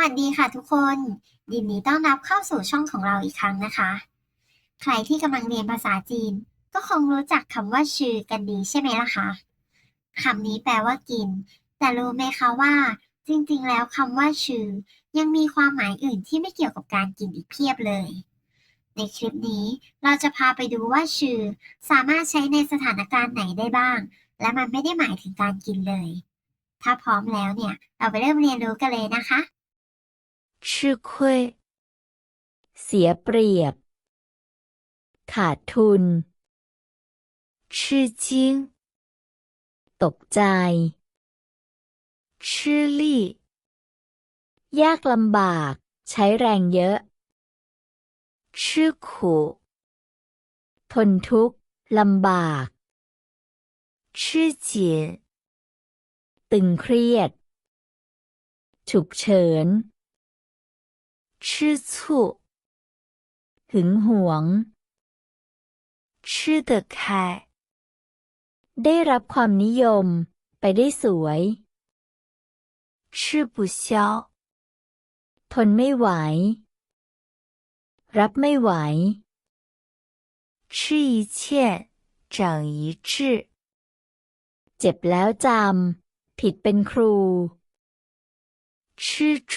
วัสดีค่ะทุกคนยินดีต้อนรับเข้าสู่ช่องของเราอีกครั้งนะคะ ใครที่กำลังเรียนภาษาจีน ก็คงรู้จักคำว่าชื่อกันดีใช่ไหมล่ะคะคำนี้แปลว่ากิน แต่รู้ไหมคะว่า จริงๆ แล้วคำว่าชื่อยังมีความหมายอื่นที่ไม่เกี่ยวกับการกินอีกเพียบเลย ในคลิปนี้เราจะพาไปดูว่าชื่อสามารถใช้ในสถานการณ์ไหนได้บ้าง และมันไม่ได้หมายถึงการกินเลย ถ้าพร้อมแล้วเนี่ย เราไปเริ่มเรียนรู้กันเลยนะคะ 吃亏 เสียเปรียบ ขาดทุน吃惊 ตกใจ吃力 ยากลำบาก ใช้แรงเยอะ吃苦 ทนทุกข์ลำบาก吃紧 ตึงเครียด ฉุกเฉิน 吃醋 หึงหวง 吃得开 ได้รับความนิยม ไปได้สวย 吃不消 ทนไม่ไหว รับไม่ไหว 吃一堑长一智 เจ็บแล้วจำ ผิดเป็นครู 吃住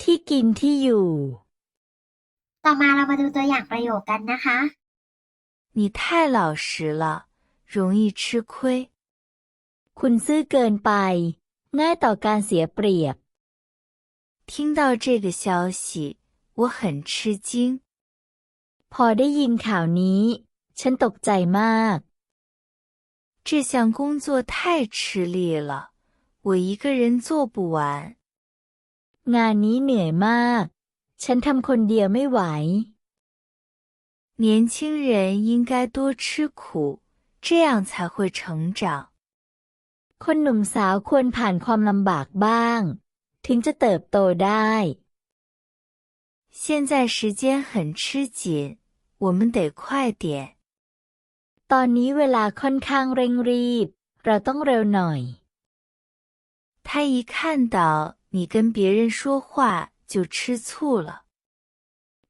ที่กินที่อยู่ ต่อมาเรามาดูตัวอย่างประโยคกันนะคะ 你太老实了，容易吃亏。คุณซื่อเกินไป ง่ายต่อการเสียเปรียบ 听到这个消息，我很吃惊。พอได้ยินข่าวนี้ ฉันตกใจมาก 这项工作太吃力了，我一个人做不完。 งานนี้เหนื่อยมาก ฉันทำคนเดียวไม่ไหว 年轻人应该多吃苦，这样才会成长。คนหนุ่มสาวควรผ่านความลำบากบ้าง ถึงจะเติบโตได้ 现在时间很吃紧，我们得快点。ตอนนี้เวลาค่อนข้างเร่งรีบ เราต้องเร็วหน่อย 他一看到 你跟别人说话就吃醋了。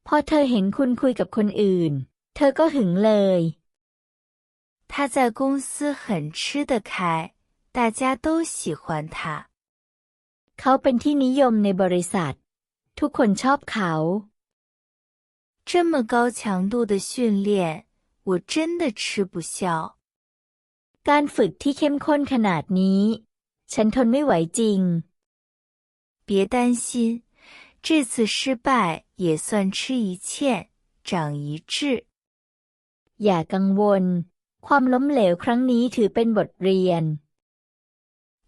พอเธอเห็นคุณคุยกับคนอื่น เธอก็หึงเลย 他在公司很吃得开，大家都喜欢他。เขาเป็นที่นิยมในบริษัท ทุกคนชอบเขา 这么高强度的训练，我真的吃不消。การฝึกที่เข้มข้นขนาดนี้ ฉันทนไม่ไหวจริง 别担心，这次失败也算吃一堑，长一智。อย่ากังวล ความล้มเหลวครั้งนี้ถือเป็นบทเรียน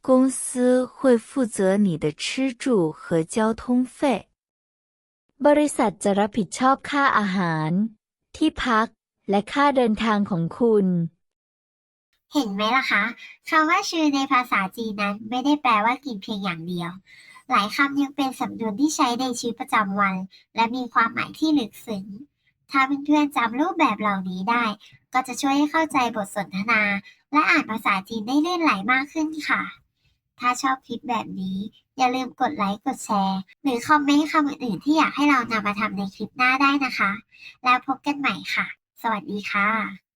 公司会负责你的吃住和交通费。บริษัทจะรับผิดชอบค่าอาหาร ที่พักและค่าเดินทางของคุณ เห็นไหมล่ะคะคำว่าชื่อในภาษาจีนนั้นไม่ได้แปลว่ากินเพียงอย่างเดียว หลายคำยังเป็นสำนวนที่ใช้ในชีวิตประจำวัน และมีความหมายที่ลึกซึ้ง ถ้าเพื่อนๆจำรูปแบบเหล่านี้ได้ ก็จะช่วยให้เข้าใจบทสนทนา และอ่านภาษาจีนได้เลื่นไหลมากขึ้นค่ะ ถ้าชอบคลิปแบบนี้ อย่าลืมกดไลค์ กดแชร์ หรือคอมเมนต์คำอื่นๆที่อยากให้เรานำมาทำในคลิปหน้าได้นะคะ แล้วพบกันใหม่ค่ะ สวัสดีค่ะ